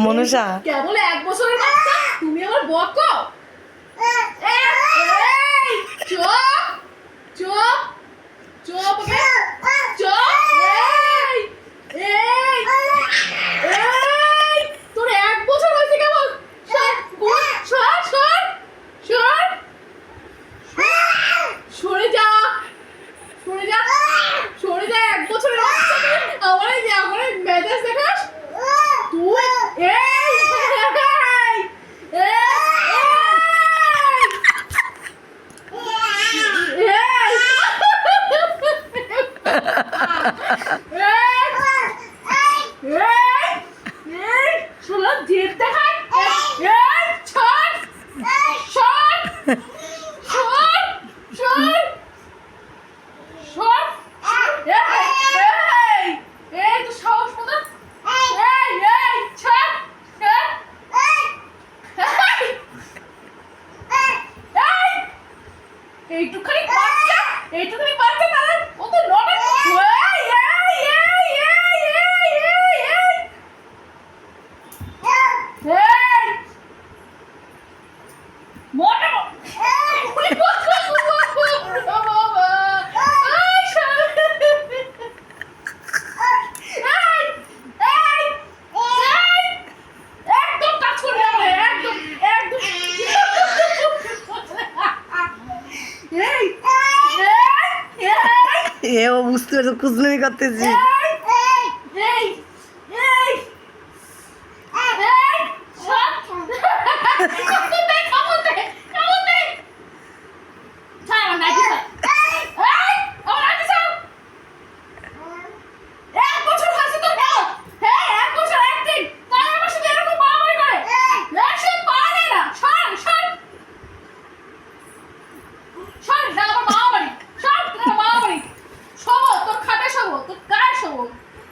মনুষা। কেবল এক বছরের বাচ্চা? এইটুখানি বাচ্চা এইটুখানি হে ও বুঝতে পারছ কুচনুমি করতেছি। Try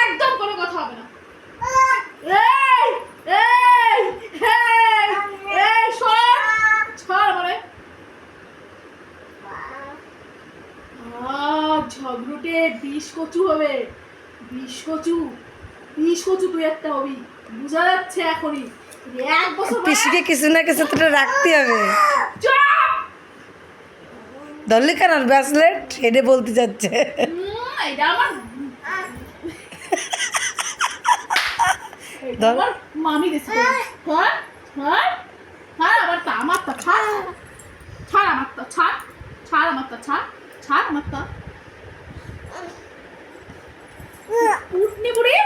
একদম কোনো কথা হবে না। মানে? ঝগড়ুটে বিষ কচু হবে। বিষ কচু বিষ কচু তুই একটা হবি। বোঝা যাচ্ছে এখনই। এক বছর পিসিকে কিছু না কিছু তো রাখতে হবে। ধরলি কেন ব্যাসলেট এটা বলতে চাচ্ছে। এটা আমার মামি ছাড় ছাড় ছাড় আবার তা আমার তা ছাড় ছাড় আমার তা ছাড় ছাড় আমার তা ছাড় ছাড় আমার তা উঠনি বুড়ি